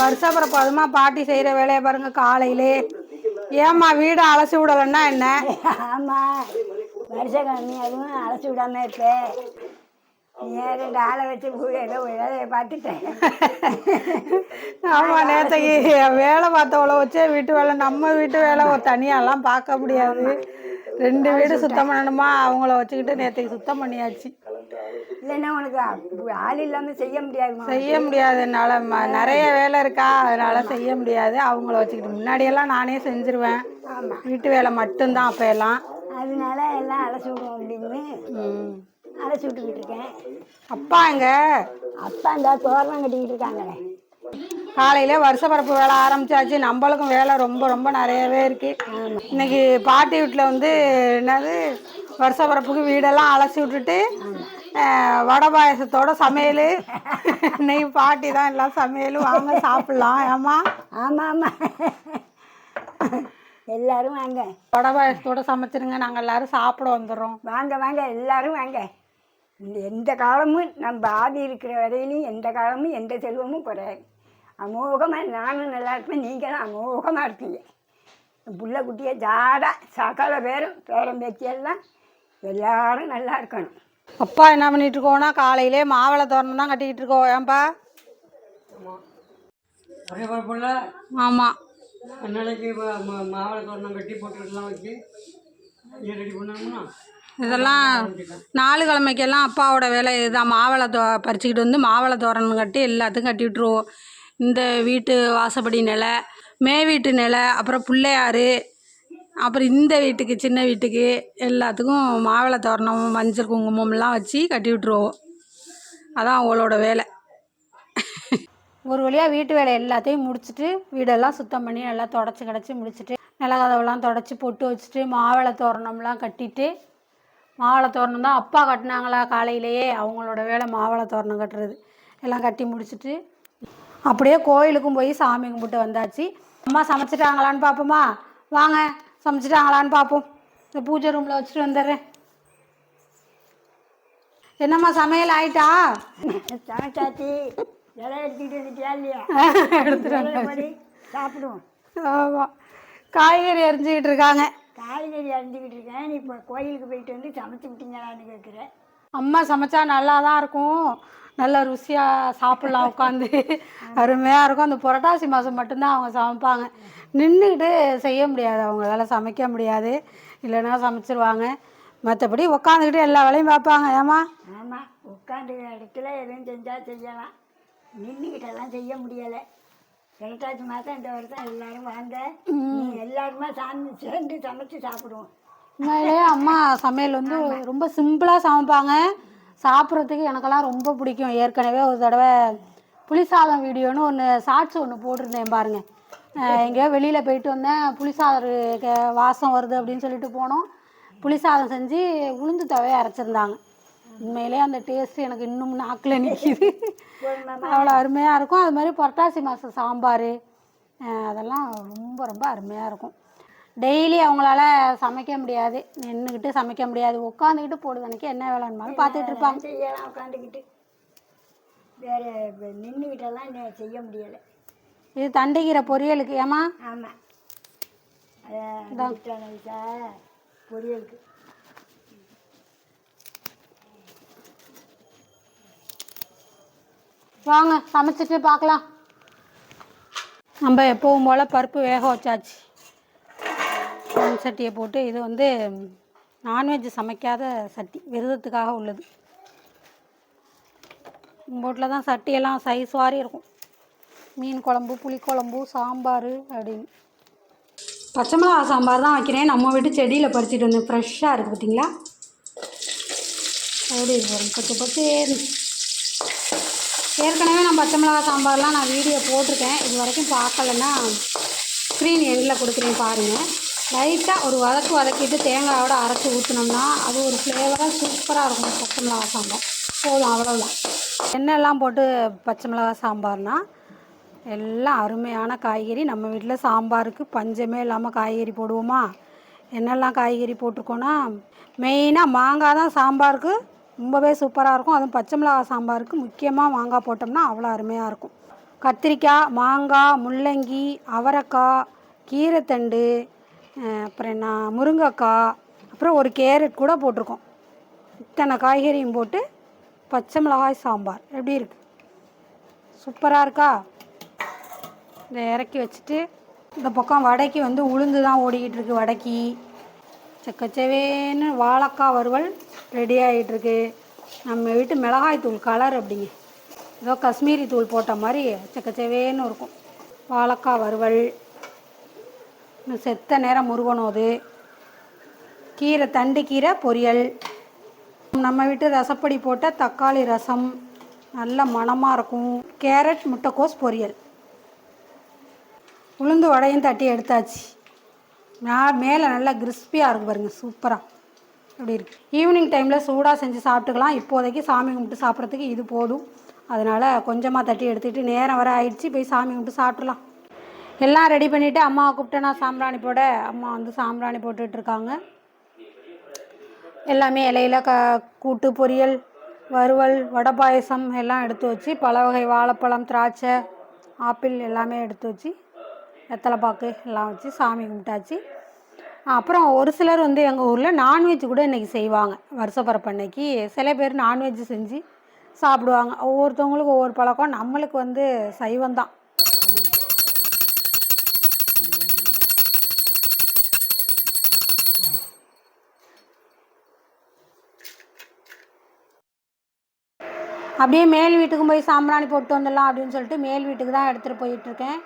வருஷப்பிறப்பு அதுமா பாட்டி செய்கிற வேலையை பாருங்க காலையிலே. ஏம்மா வீடு அலசி விடலைன்னா என்ன? ஆமாம் வருஷக்கிழமை அதுவும் அழைச்சி விடாம இருப்பேன் ரெண்டு ஆளை வச்சு ஏதோ வேலையை பார்த்துட்டேன். ஆமாம் நேற்றுக்கு வேலை பார்த்தவளை வச்சே வீட்டு வேலை நம்ம வீட்டு வேலை ஒரு தனியாலாம் பார்க்க முடியாது. ரெண்டு வீடு சுத்தம் பண்ணணுமா? அவங்கள வச்சுக்கிட்டு நேற்றுக்கு சுத்தம் பண்ணியாச்சு. இல்லைன்னா உனக்கு ஆள் இல்லாமல் செய்ய முடியாதுமா செய்ய முடியாது என்னால் நிறைய வேலை இருக்கா? அதனால செய்ய முடியாது. அவங்கள வச்சுக்கிட்டு முன்னாடியெல்லாம் நானே செஞ்சிருவேன். வீட்டு வேலை மட்டும்தான் அப்போ எல்லாம் அதனால எல்லாம் அழைச்சி விடுவோம் அப்படின்னு. அழைச்சி விட்டுக்கிட்டு இருக்கேன். அப்பா எங்க? அப்பா இந்த தோரணம் கட்டிக்கிட்டு இருக்காங்களே காலையில வருஷப்பரப்பு வேலை ஆரம்பிச்சாச்சு. நம்மளுக்கும் வேலை ரொம்ப ரொம்ப நிறையவே இருக்கு. இன்னைக்கு பாட்டி வீட்டில் வந்து என்னது வருஷப்பரப்புக்கு வீடெல்லாம் அலசி விட்டுட்டு வடை பாயசத்தோட சமையல். இன்னைக்கு பாட்டி தான் எல்லாம் சமையல் வாங்க சாப்பிட்லாம். ஏமா ஆமாம் ஆமாம் எல்லாரும் வாங்க. வடை பாயசத்தோட சமைச்சிருங்க. நாங்கள் எல்லாரும் சாப்பிட வந்துடுறோம். வாங்க வாங்க. எல்லாரும் வாங்க. இந்த எந்த காலமும் நம்ம ஆதி இருக்கிற வரையிலும் எந்த காலமும் எந்த செல்வமும் குறையாது. அமோகமாக நானும் நல்லா இருப்பேன். நீங்களும் அமோகமாக இருப்பீங்க. புள்ள குட்டியை ஜாடா சகல பேரும் பேரம் பேச்சியெல்லாம் எல்லாரும் நல்லா இருக்கணும். அப்பா என்ன பண்ணிட்டு இருக்கோம்னா காலையிலே மாவளை தோரணம் தான் கட்டிக்கிட்டு இருக்கோம் ஏன்பா ஆமாம் அன்னைக்கு மாவளை தோரணம் கட்டி போட்டுக்கிட்டுலாம் வச்சு நீ ரெடி பண்ணோம்னா இதெல்லாம் நாலு கிழமைக்கெல்லாம் அப்பாவோட வேலை இதுதான். மாவளை தோ பறிச்சுக்கிட்டு வந்து மாவளை தோரணம் கட்டி எல்லாத்துக்கும் கட்டி விட்ருவோம் இந்த வீட்டு வாசப்படி நிலை மே வீட்டு நிலை அப்புறம் பிள்ளையாரு அப்புறம் இந்த வீட்டுக்கு சின்ன வீட்டுக்கு எல்லாத்துக்கும் மாவிளை தோரணம் மஞ்சள் குங்குமம்லாம் வச்சு கட்டி விட்ருவோம் அதான் அவளோட வேலை. ஒரு வழியாக வீட்டு வேலை எல்லாத்தையும் முடிச்சுட்டு வீடெல்லாம் சுத்தம் பண்ணி நல்லா தொடச்சி கிடச்சி முடிச்சுட்டு நிலக்கதவெல்லாம் தொடச்சி பொட்டு வச்சுட்டு மாவிளை தோரணம்லாம் கட்டிட்டு மாவிளை தோரணம் தான் அப்பா கட்டினாங்களா காலையிலேயே அவங்களோட வேலை மாவிளை தோரணம் கட்டுறது. எல்லாம் கட்டி முடிச்சுட்டு அப்படியே கோயிலுக்கும் போய் சாமி கும்பிட்டு வந்தாச்சு. அம்மா சமைச்சிட்டாங்களான்னு பார்ப்போமா? வாங்க. சமைச்சிட்டாங்களான்னு பார்ப்போம் இந்த பூஜை ரூமில் வச்சுட்டு வந்துடுறேன். என்னம்மா சமையல் ஆயிட்டா? சமைச்சாச்சு. இலை எடுத்துக்கிட்டு வந்துட்டியா இல்லையா? எடுத்துட்டு சாப்பிடுவோம். ஆமாம் காய்கறி அரிஞ்சிக்கிட்டு இருக்காங்க. காய்கறி அரிஞ்சிக்கிட்டு இருக்கேன். நீ இப்போ கோயிலுக்கு போயிட்டு வந்து சமைச்சு விட்டீங்களான்னு கேட்குறேன் அம்மா சமைச்சா நல்லா தான் இருக்கும். நல்ல ருசியாக சாப்பிட்லாம் உட்காந்து. அருமையாக இருக்கும். அந்த புரட்டாசி மாதம் மட்டும்தான் அவங்க சமைப்பாங்க. நின்றுக்கிட்டு செய்ய முடியாது. அவங்களால சமைக்க முடியாது. இல்லைன்னா சமைச்சிருவாங்க. மற்றபடி உட்காந்துக்கிட்டு எல்லா வேலையும் பார்ப்பாங்க. ஏமா ஆமாம் உட்காந்து இடத்துல எதுவும் செஞ்சால் செய்யலாம். நின்றுக்கிட்டெல்லாம் செய்ய முடியலை. புரட்டாசி மாதம் இந்த வருஷம் எல்லாரும் வாங்க. எல்லாருமே சாமி சேர்ந்து சமைச்சு சாப்பிடுவோம். உண்மையிலேயே அம்மா சமையல் வந்து ரொம்ப சிம்பிளாக சமைப்பாங்க. சாப்பிட்றதுக்கு எனக்கெல்லாம் ரொம்ப பிடிக்கும். ஏற்கனவே ஒரு தடவை புளிசாதம் வீடியோன்னு ஒன்று ஷார்ட்ஸ் ஒன்று போட்டிருந்தேன் பாருங்கள் எங்கேயோ வெளியில் போயிட்டு வந்தேன். புளிசாதம் க- வாசம் வருது அப்படின்னு சொல்லிட்டு போனோம். புளிசாதம் செஞ்சு உளுந்து தவையை அரைச்சிருந்தாங்க. உண்மையிலேயே அந்த டேஸ்ட் எனக்கு இன்னும் நாக்கில் நிற்கிது அவ்வளோ அருமையாக இருக்கும். அது மாதிரி புரட்டாசி மாதம் சாம்பார் அதெல்லாம் ரொம்ப ரொம்ப அருமையாக இருக்கும். டெய்லி அவங்களால சமைக்க முடியாது. நின்றுக்கிட்டு சமைக்க முடியாது. உட்காந்துக்கிட்டு பொழுதனைக்கு என்ன வேலைன்னாலும் பார்த்துட்டு இருப்பாங்க. செய்யலாம் உட்காந்துக்கிட்டு வேறு நின்றுக்கிட்டெல்லாம் செய்ய முடியலை. இது தண்டைக்கீரை பொரியலுக்கு ஏமா ஆமாம் பொரியலுக்கு. வாங்க சமைச்சிட்டு பார்க்கலாம் நம்ம எப்பவும் போல் பருப்பு வேக வச்சாச்சு. மண் சட்டியை போட்டு இது வந்து நான்வெஜ் சமைக்காத சட்டி விரதத்துக்காக உள்ளது. போட்டில் தான் சட்டியெல்லாம் சைஸ் வாரி இருக்கும். மீன் குழம்பு புளிக்குழம்பு சாம்பார் அப்படின்னு. பச்சை மிளகா சாம்பார் தான் வைக்கிறேன். நம்ம வீட்டு செடியில் பறிச்சிட்டு வந்தேன் ஃப்ரெஷ்ஷாக இருக்குது பார்த்தீங்களா அப்படி இருக்கும் பச்சை பச்சை ஏற்கனவே நான் பச்சை மிளகா சாம்பார்லாம் நான் வீடியோ போட்டிருக்கேன். இது வரைக்கும் பார்க்கலன்னா ஸ்க்ரீன் எண்டில் கொடுக்குறேன் பாருங்கள் லைட்டாக ஒரு வதக்கு வதக்கிட்டு தேங்காயோட அரைச்சி ஊற்றினோம்னா அது ஒரு ஃப்ளேவராக சூப்பராக இருக்கும். பச்சை மிளகா சாம்பார். போதும் அவ்வளோதான் எண்ணெயெல்லாம் போட்டு பச்சை மிளகா சாம்பார்னால் எல்லாம் அருமையான காய்கறி. நம்ம வீட்டில் சாம்பாருக்கு பஞ்சமே இல்லாமல் காய்கறி போடுவோமா? என்னெல்லாம் காய்கறி போட்டிருக்கோன்னா மெயினாக மாங்காய் தான் சாம்பாருக்கு ரொம்பவே சூப்பராக இருக்கும். அதுவும் பச்சை மிளகா சாம்பாருக்கு முக்கியமாக மாங்காய் போட்டோம்னா அவ்வளோ அருமையாக இருக்கும். கத்திரிக்காய் மாங்காய் முள்ளங்கி அவரைக்காய் கீரைத்தண்டு அப்புறம் என்ன முருங்கைக்காய் அப்புறம் ஒரு கேரட் கூட போட்டிருக்கோம். இத்தனை காய்கறியும் போட்டு பச்சை மிளகாய் சாம்பார். எப்படி இருக்கு? சூப்பராக இருக்கா? இதை இறக்கி வச்சுட்டு இந்த பக்கம் வடைக்கு வந்து உளுந்து தான் ஓடிக்கிட்டு இருக்கு வடைக்கு. செக்கச்சவேன்னு வாழைக்காய் வறுவல் ரெடி ஆகிட்டுருக்கு நம்ம வீட்டு மிளகாய் தூள் கலர் அப்படிங்க. ஏதோ காஷ்மீரி தூள் போட்ட மாதிரி செக்கச்சவேன்னு இருக்கும். வாழைக்காய் வறுவல். இன்னும் செத்த நேரம் முருகணும் அது. கீரை தண்டு கீரை பொரியல். நம்ம வீட்டு ரசப்பொடி போட்ட தக்காளி ரசம். நல்ல மணமாக இருக்கும். கேரட் முட்டைக்கோஸ் பொரியல். உளுந்து வடையும் தட்டி எடுத்தாச்சு. நான் மேலே நல்லா கிறிஸ்பியாக இருக்கும் பாருங்க சூப்பராக அப்படி இருக்குது ஈவினிங் டைமில் சூடாக செஞ்சு சாப்பிட்டுக்கலாம். இப்போதைக்கு சாமி கும்பிட்டு சாப்பிட்றதுக்கு இது போதும். அதனால் கொஞ்சமாக தட்டி எடுத்துக்கிட்டு நேரம் வர ஆயிடுச்சு போய் சாமி கும்பிட்டு சாப்பிட்றலாம் எல்லாம் ரெடி பண்ணிவிட்டு அம்மாவை கூப்பிட்டு நான் சாம்பிராணி போட. அம்மா வந்து சாம்பிராணி போட்டுட்ருக்காங்க எல்லாமே இலையில க கூட்டு பொரியல் வறுவல் வடை பாயசம் எல்லாம் எடுத்து வச்சு பல வகை வாழைப்பழம் திராட்சை ஆப்பிள் எல்லாமே எடுத்து வச்சு வெத்தலை பாக்கு எல்லாம் வச்சு சாமி கும்பிட்டாச்சு. அப்புறம் ஒரு சிலர் வந்து எங்கள் ஊரில் நான்வெஜ் கூட இன்றைக்கி செய்வாங்க. வருஷப்பரப்பு அன்னைக்கு சில பேர் நான்வெஜ் செஞ்சு சாப்பிடுவாங்க. ஒவ்வொருத்தவங்களுக்கும் ஒவ்வொரு பழக்கம். நம்மளுக்கு வந்து சைவம் தான் அப்படியே மேல் வீட்டுக்கும் போய் சாம்பிராணி போட்டு வந்துடலாம் அப்படின்னு சொல்லிட்டு மேல் வீட்டுக்கு தான் எடுத்துகிட்டு போயிட்டுருக்கேன்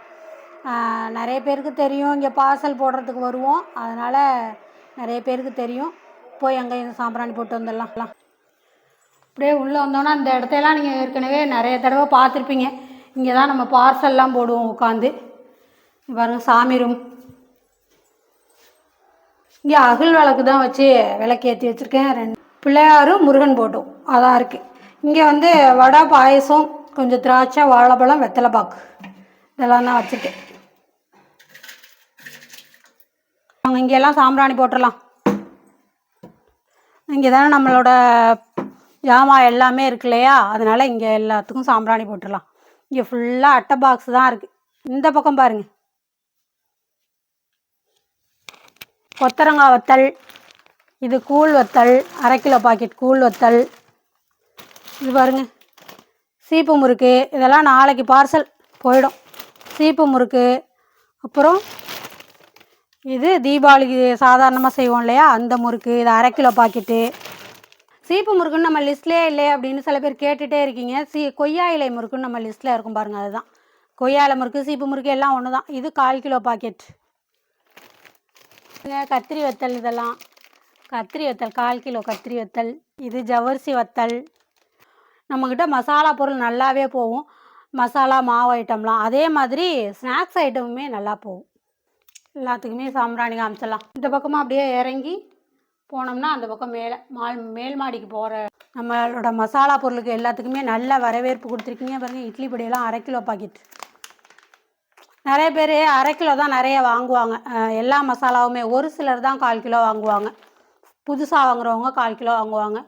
நிறைய பேருக்கு தெரியும். இங்கே பார்சல் போடுறதுக்கு வருவோம். அதனால் நிறைய பேருக்கு தெரியும். போய் அங்கே சாம்பிராணி போட்டு வந்துடலாம். அப்படியே உள்ளே வந்தோன்னா அந்த இடத்தையெல்லாம் நீங்கள் ஏற்கனவே நிறைய தடவை பார்த்துருப்பீங்க. இங்கே தான் நம்ம பார்சல்லாம் போடுவோம் உட்காந்து பாருங்கள் சாமி ரூம் இங்கே அகல் விளக்கு தான் வச்சு விளக்கேற்றி வச்சுருக்கேன். ரெண்டு பிள்ளையாரும் முருகன் போட்டோம். அதான் இருக்குது இங்கே வந்து வடை பாயசம் கொஞ்சம் திராட்சை வாழைப்பழம் வெத்தலை பாக்கு இதெல்லாம் தான் வச்சுருக்கேன் அவங்க இங்கெல்லாம் சாம்பிராணி போட்டுடலாம் இங்கே தானே நம்மளோட ஜாமான் எல்லாமே இருக்கு இல்லையா? அதனால் இங்கே எல்லாத்துக்கும் சாம்பிராணி போட்டுடலாம் இங்கே ஃபுல்லாக அட்டை பாக்ஸ் தான் இருக்குது இந்த பக்கம் பாருங்கள் கொத்தரங்காய் வத்தல் இது கூழ் வத்தல் அரை கிலோ பாக்கெட் கூழ் வத்தல். இது பாருங்க. சீப்பு முறுக்கு இதெல்லாம் நாளைக்கு பார்சல் போயிடும். சீப்பு முறுக்கு அப்புறம் இது தீபாவளிக்கு சாதாரணமாக செய்வோம் இல்லையா? அந்த முறுக்கு இது அரை கிலோ பாக்கெட்டு. சீப்பு முறுக்குன்னு நம்ம லிஸ்ட்லேயே இல்லையே அப்படின்னு சில பேர் கேட்டுகிட்டே இருக்கீங்க. சீ கொய்யா இலை முறுக்குன்னு நம்ம லிஸ்ட்டில் இருக்கும் பாருங்கள் அதுதான். கொய்யா இலை முறுக்கு சீப்பு முறுக்கு எல்லாம் ஒன்று தான் இது கால் கிலோ பாக்கெட். கத்திரி வத்தல் இதெல்லாம். கத்திரி வத்தல் கால் கிலோ கத்திரி வத்தல். இது ஜவரிசி வத்தல். நம்மக்கிட்ட மசாலா பொருள் நல்லாவே போகும். மசாலா மாவு ஐட்டம்லாம். அதே மாதிரி ஸ்நாக்ஸ் ஐட்டமுமே நல்லா போகும். எல்லாத்துக்குமே சாம்பிராணி காமிச்சிடலாம். இந்த பக்கமாக அப்படியே இறங்கி போனோம்னா அந்த பக்கம் மேலே மால் மேல் மாடிக்கு போகிற நம்மளோட மசாலா பொருளுக்கு எல்லாத்துக்குமே நல்ல வரவேற்பு கொடுத்துருக்கீங்க. பாருங்கள் இட்லி பொடியெல்லாம் அரை கிலோ பாக்கெட் நிறைய பேர் அரை கிலோ தான் நிறைய வாங்குவாங்க. எல்லா மசாலாவுமே ஒரு சிலர் தான் கால் கிலோ வாங்குவாங்க. புதுசாக வாங்குறவங்க கால் கிலோ வாங்குவாங்க.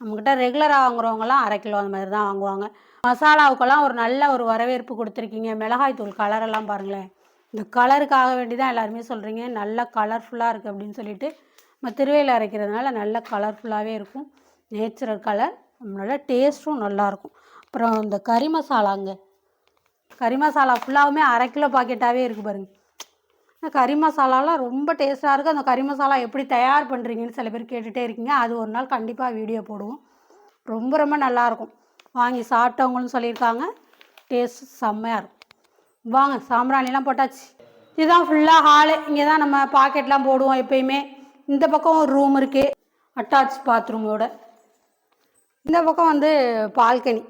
நம்மக்கிட்ட ரெகுலராக வாங்குறவங்கலாம் அரை கிலோ அந்த மாதிரி தான் வாங்குவாங்க. மசாலாவுக்கெல்லாம் ஒரு நல்ல ஒரு வரவேற்பு கொடுத்துருக்கீங்க. மிளகாய் தூள் கலரெல்லாம் பாருங்களேன். இந்த கலருக்காக வேண்டி தான் எல்லாருமே சொல்கிறீங்க நல்ல கலர்ஃபுல்லாக இருக்குது அப்படின்னு சொல்லிட்டு நம்ம திருவையில் அரைக்கிறதுனால நல்ல கலர்ஃபுல்லாகவே இருக்கும். நேச்சுரல் கலர் நம்மளோட டேஸ்ட்டும் நல்லாயிருக்கும் அப்புறம் இந்த கறி மசாலாங்க. கறி மசாலா ஃபுல்லாகவுமே அரை கிலோ பாக்கெட்டாகவே இருக்குது பாருங்க. இந்த கறி மசாலாலாம் ரொம்ப டேஸ்ட்டாக இருக்குது அந்த கறி மசாலா எப்படி தயார் பண்ணுறீங்கன்னு சில பேர் கேட்டுகிட்டே இருக்கீங்க. அது ஒரு நாள் கண்டிப்பாக வீடியோ போடுவோம். ரொம்ப ரொம்ப நல்லாயிருக்கும் வாங்கி சாப்பிட்டவங்களும் சொல்லியிருக்காங்க. டேஸ்ட் செம்மையாக இருக்கும். வாங்க சாம்பிராணிலாம் போட்டாச்சு. இதுதான் ஃபுல்லாக ஹாலு இங்கே தான் நம்ம பாக்கெட்லாம் போடுவோம் எப்பயுமே. இந்த பக்கம் ஒரு ரூம் இருக்குது அட்டாச் பாத்ரூமோட இந்த பக்கம் வந்து பால்கனி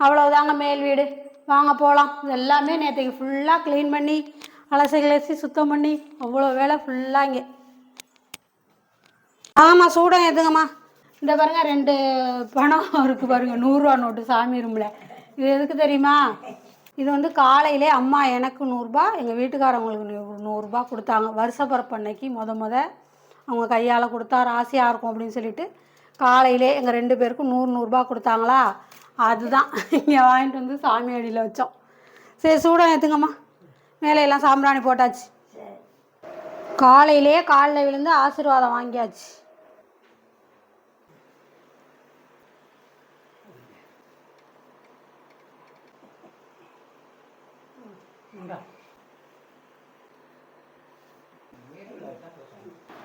அவ்வளோதாங்க மேல் வீடு. வாங்க போகலாம் இது எல்லாமே நேற்றுக்கு ஃபுல்லாக க்ளீன் பண்ணி அலசி கிளசி சுத்தம் பண்ணி அவ்வளோ வேலை ஃபுல்லாக இங்கே. ஆமாம் சூடம் எதுங்கம்மா? இந்த பாருங்க ரெண்டு பணம் இருக்குது பாருங்க நூறுரூவா நோட்டு சாமி ரூமில் இது எதுக்கு தெரியுமா? இது வந்து காலையிலே அம்மா எனக்கு நூறுரூபா எங்கள் வீட்டுக்காரவங்களுக்கு நூறுரூபா கொடுத்தாங்க. வருஷ பிறப்பு அன்னைக்கு முத முத அவங்க கையால் கொடுத்தா ராசியாக இருக்கும் அப்படின்னு சொல்லிட்டு காலையிலே எங்கள் ரெண்டு பேருக்கும் நூறு நூறுரூபா கொடுத்தாங்களா? அதுதான். இங்கே வாங்கிட்டு வந்து சாமி அடியில் வச்சோம். சரி சூடம் ஏற்றுங்கம்மா மேலையெல்லாம் சாம்பிராணி போட்டாச்சு. காலையிலே காலையிலேயே காலில் விழுந்து ஆசீர்வாதம் வாங்கியாச்சு.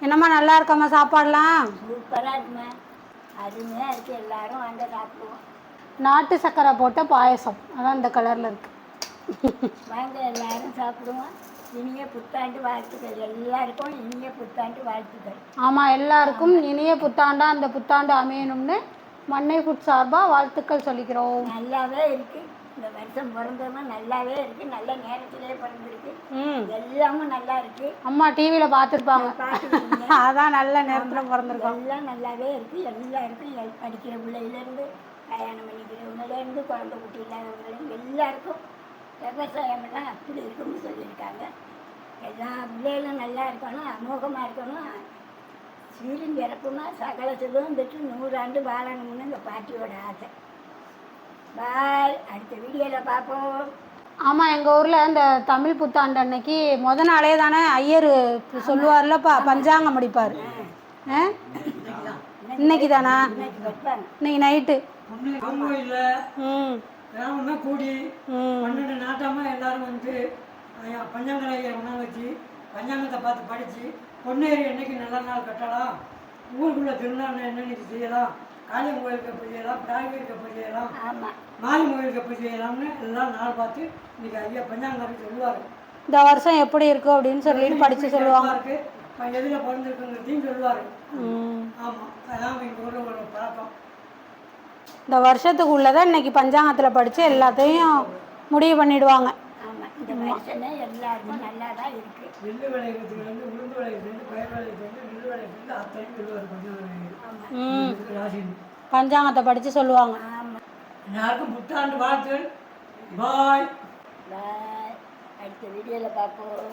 என்னம்மா நல்லா இருக்காம்மா சாப்பாடுலாம்? சூப்பராக இருக்குமா அருமையாக இருக்குது எல்லாரும் வாங்க சாப்பிடுவோம். நாட்டு சர்க்கரை போட்ட பாயசம். அதான் இந்த கலரில் இருக்கு. வாங்க எல்லாரும் சாப்பிடுவோம். இனிய புத்தாண்டு வாழ்த்துக்கள். எல்லாருக்கும் இனிய புத்தாண்டு வாழ்த்துக்கள். ஆமாம் எல்லாருக்கும் இனிய புத்தாண்டா அந்த புத்தாண்டு அமையணும்னு மண்ணை ஃபுட் சார்பாக வாழ்த்துக்கள் சொல்லிக்கிறோம். நல்லாவே இருக்கு. இந்த வருஷம் பிறந்ததுமா நல்லாவே இருக்கு. நல்ல நேரத்திலே பிறந்திருக்கு. எல்லாமும் நல்லா இருக்கு. அம்மா டிவியில் பார்த்துருப்பாங்க. அதான் நல்ல நேரத்தில் பிறந்திருக்கோம். எல்லாம் நல்லாவே இருக்கு. எல்லாருக்கும் எல் படிக்கிற பிள்ளையிலேருந்து கல்யாணம் பண்ணிக்கிறவங்கலேருந்து குழந்தை குட்டி இல்லாதவங்கலேருந்து எல்லாருக்கும் விவசாயமெல்லாம் அப்படி இருக்கும்னு சொல்லியிருக்காங்க. எல்லா பிள்ளைகளும் நல்லா இருக்கணும் அமோகமாக இருக்கணும். சீரும் பிறப்புமா சகல செல்வம் பெற்று நூறாண்டு வாழணும்னு இந்த பாட்டியோட ஆசை. பாய். அடுத்த வீடியோவில் பார்ப்போம். ஆமாம் எங்கள் ஊரில் இந்த தமிழ் புத்தாண்டு அன்னைக்கு முத நாளே தானே ஐயர் சொல்லுவார்ல ப பஞ்சாங்கம் முடிப்பார் ஆ. இன்னைக்கு தானா? இன்னைக்கு நைட்டு. ம். கூடி. பன்னெண்டு நாட்டாம எல்லாரும் வந்து ஐயா, பஞ்சாங்கர ஐயா உணவு வச்சு பஞ்சாங்கத்தை பார்த்து படித்து பொன்னேரி என்னைக்கு நல்ல நாள் கட்டலாம்? ஊருக்குள்ள திருநாள் என்னென்னைக்கு செய்யலாம்? காளியம் கோயிலுக்கு எப்போ செய்யலாம் பிராய்வேலுக்கு எப்போ செய்யலாம் ஆமாம் மாலி கோயிலுக்கு எப்போ செய்யலாம்னு எல்லாம் நாள் பார்த்து இன்னைக்கு ஐயா பஞ்சாங்கருக்கு சொல்லுவார். இந்த வருஷம் எப்படி இருக்கும் அப்படின்னு சொல்லிட்டு படித்து சொல்லுவாங்க. இருக்கு எதில் பிறந்திருக்குங்கிறதையும் சொல்லுவார். ஆமாம் அதான் எங்கள் ஊரில் ஒரு பழக்கம். இந்த வருஷத்துக்குள்ளதான் இன்னைக்கு பஞ்சாங்கத்தில் படித்து எல்லாத்தையும் முடிவு பண்ணிடுவாங்க. ஆமாம் இந்த வருஷமே எல்லாருக்கும் நல்லா தான் இருக்குது நெல் விளையிறதுலேருந்து உளுந்து விளையிறதுலேருந்து பயிர் விளையிறதுலேருந்து நெல் விளையிறதுலேருந்து அத்தனையும் சொல்லுவார் பஞ்சாங்கர் ம். ராசி. பஞ்சாங்கத்தை படித்து சொல்லுவாங்க. ஆமாம் எல்லாருக்கும் புத்தாண்டு வாழ்த்துகள். பாய். பாய். அடுத்த வீடியோவில் பார்ப்போம்